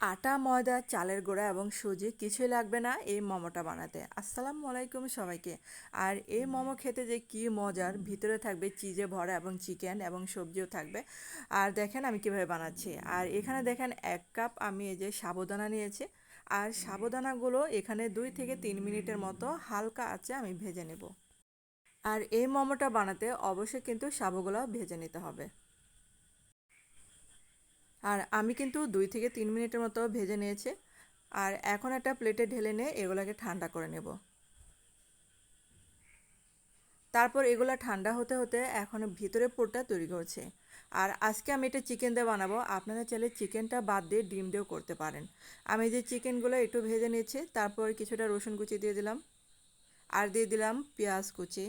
আটা, ময়দা, চালের গুঁড়া এবং সুজি কিছুই লাগবে না এই মোমোটা বানাতে। আসসালামু আলাইকুম সবাইকে। আর এই মোমো খেতে যে কী মজার, ভিতরে থাকবে চিজে ভরা এবং চিকেন এবং সবজিও থাকবে। আর দেখেন আমি কীভাবে বানাচ্ছি। আর এখানে দেখেন এক কাপ আমি এই যে সাবুদানা নিয়েছি। আর সাবুদানাগুলো এখানে দুই থেকে তিন মিনিটের মতো হালকা আছে আমি ভেজে নেব। আর এই মোমোটা বানাতে অবশ্যই কিন্তু সাবুগুলো ভেজে নিতে হবে। আর আমি কিন্তু দুই থেকে তিন মিনিটের মতো ভেজে নিয়েছি। আর এখন একটা প্লেটে ঢেলে নিয়ে এগুলোকে ঠান্ডা করে নেব। তারপর এগুলো ঠান্ডা হতে হতে এখন ভিতরে পোরটা তৈরি করছে। আর আজকে আমি এটা চিকেন দিয়ে বানাবো। আপনারা চাইলে চিকেনটা বাদ দিয়ে ডিম দিয়েও করতে পারেন। আমি যে চিকেনগুলো একটু ভেজে নিয়েছি, তারপর কিছুটা রসুন কুচি দিয়ে দিলাম। আর দিয়ে দিলাম পেঁয়াজ কুচি।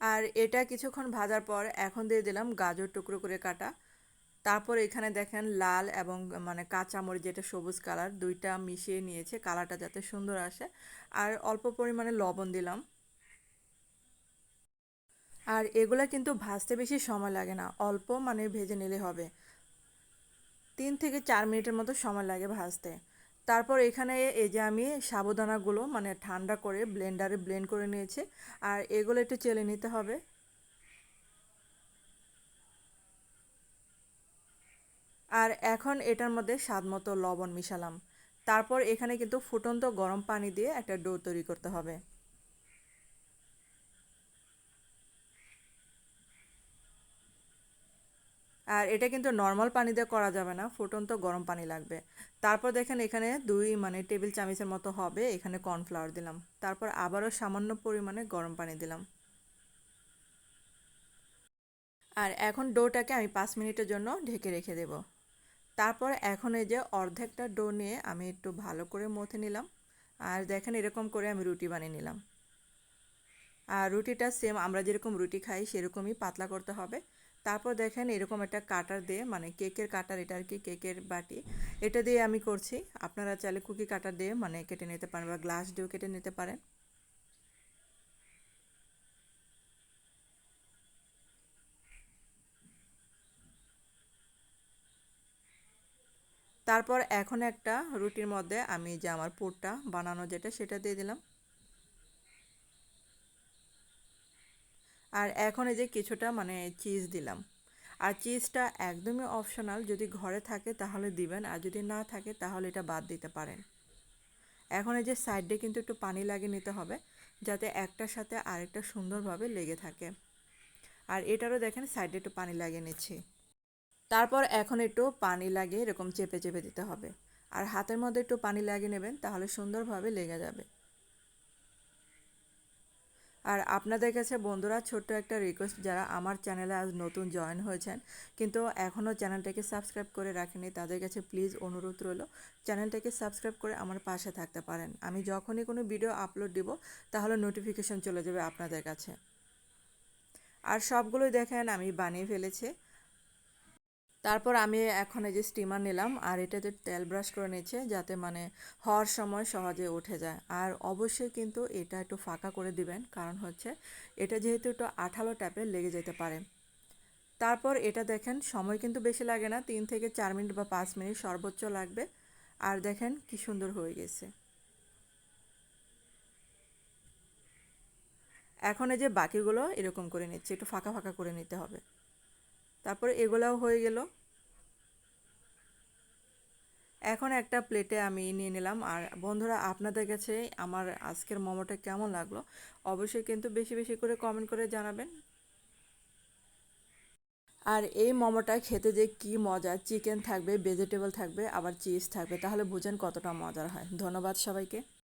আর এটা কিছুক্ষণ ভাজার পর এখন দিয়ে দিলাম গাজর টুকরো করে কাটা। তারপর এখানে দেখেন লাল এবং মানে কাঁচামরিচ যেটা সবুজ কালার, দুইটা মিশিয়ে নিয়েছে, কালারটা যাতে সুন্দর আসে। আর অল্প পরিমাণে লবণ দিলাম। আর এগুলা কিন্তু ভাজতে বেশি সময় লাগে না, অল্প মানে ভেজে নিলে হবে। তিন থেকে চার মিনিটের মতো সময় লাগে ভাজতে। তারপর এখানে এই যে আমি সাবুদানাগুলো মানে ঠান্ডা করে ব্লেন্ডারে ব্লেন্ড করে নিয়েছি, আর এগুলো একটু চেলে নিতে হবে। আর এখন এটার মধ্যে স্বাদ মতো লবণ মিশালাম। তারপর এখানে কিন্তু ফুটন্ত গরম পানি দিয়ে একটা ডো তৈরি করতে হবে। আর এটা কিন্তু নর্মাল পানি দিয়ে করা যাবে না, ফুটন্ত গরম পানি লাগবে। তারপর দেখেন এখানে দুই মানে টেবিল চামচের মতো হবে, এখানে কর্নফ্লাওয়ার দিলাম। তারপর আবারও সামান্য পরিমাণে গরম পানি দিলাম। আর এখন ডোটাকে আমি পাঁচ মিনিটের জন্য ঢেকে রেখে দেব। তারপর এখন এই যে অর্ধেকটা ডো নিয়ে আমি একটু ভালো করে মথে নিলাম। আর দেখেন এরকম করে আমি রুটি বানিয়ে নিলাম। আর রুটিটা সেম আমরা যেরকম রুটি খাই সেরকমই পাতলা করতে হবে। তারপর দেখেন এরকম একটা কাটার দিয়ে মানে কেকের কাটার এটা আর কি কেকের বাটি, এটা দিয়ে আমি করছি। আপনারা চাইলে কুকি কাটার দিয়ে মানে কেটে নিতে পারেন বা গ্লাস দিয়েও কেটে নিতে পারেন। তারপর এখন একটা রুটির মধ্যে আমি যে আমার পুরটা বানানো যেটা, সেটা দিয়ে দিলাম। আর এখন এই যে কিছুটা মানে চিজ দিলাম। আর চিজটা একদমই অপশনাল যদি ঘরে থাকে তাহলে দিবেন, আর যদি না থাকে তাহলে এটা বাদ দিতে পারেন। এখন এই যে সাইডে কিন্তু একটু পানি লাগিয়ে নিতে হবে, যাতে একটার সাথে আরেকটা সুন্দরভাবে লেগে থাকে। আর এটারও দেখেন সাইডে একটু পানি লাগিয়ে নিচ্ছি। তারপর এখন একটু পানি লাগিয়ে এরকম চেপে চেপে দিতে হবে। আর হাতের মধ্যে একটু পানি লাগিয়ে নেবেন, তাহলে সুন্দরভাবে লেগে যাবে। আর আপনাদের কাছে বন্ধুরা ছোট্ট একটা রিকোয়েস্ট যারা আমার চ্যানেলে আজ নতুন জয়েন হয়েছেন, কিন্তু এখনও চ্যানেলটাকে সাবস্ক্রাইব করে রাখেনি তাদের কাছে প্লিজ অনুরোধ রইল চ্যানেলটাকে সাবস্ক্রাইব করে আমার পাশে থাকতে পারেন। আমি যখনই কোনো ভিডিও আপলোড দিব, তাহলে নোটিফিকেশন চলে যাবে আপনাদের কাছে। আর সবগুলোই দেখেন, আমি বানিয়ে ফেলেছি। তারপর আমি এখন এই যে স্টিমার নিলাম আর এটাতে তেল ব্রাশ করে নিচ্ছে যাতে মানে হওয়ার সময় সহজে উঠে যায়। আর অবশ্যই কিন্তু এটা একটু ফাঁকা করে দিবেন, কারণ হচ্ছে এটা যেহেতু একটু আঠালো টাইপের লেগে যেতে পারে। তারপর এটা দেখেন, সময় কিন্তু বেশি লাগে না, তিন থেকে চার মিনিট বা পাঁচ মিনিট সর্বোচ্চ লাগবে। আর দেখেন কি সুন্দর হয়ে গেছে। এখন এই যে বাকিগুলো এরকম করে নিচ্ছে, একটু ফাঁকা ফাঁকা করে নিতে হবে। তারপরে এগুলাও হয়ে গেল। এখন একটা প্লেটে আমি নিয়ে নিলাম। আর বন্ধুরা, আপনাদের কাছে আমার আজকের মোমোটা কেমন লাগল অবশ্যই কিন্তু বেশি বেশি করে কমেন্ট করে জানাবেন। আর এই মোমোটা খেতে যে কি মজা চিকেন থাকবে ভেজিটেবল থাকবে, আবার চিজ থাকবে, তাহলে বুঝেন কতটা মজার হয়। ধন্যবাদ সবাইকে।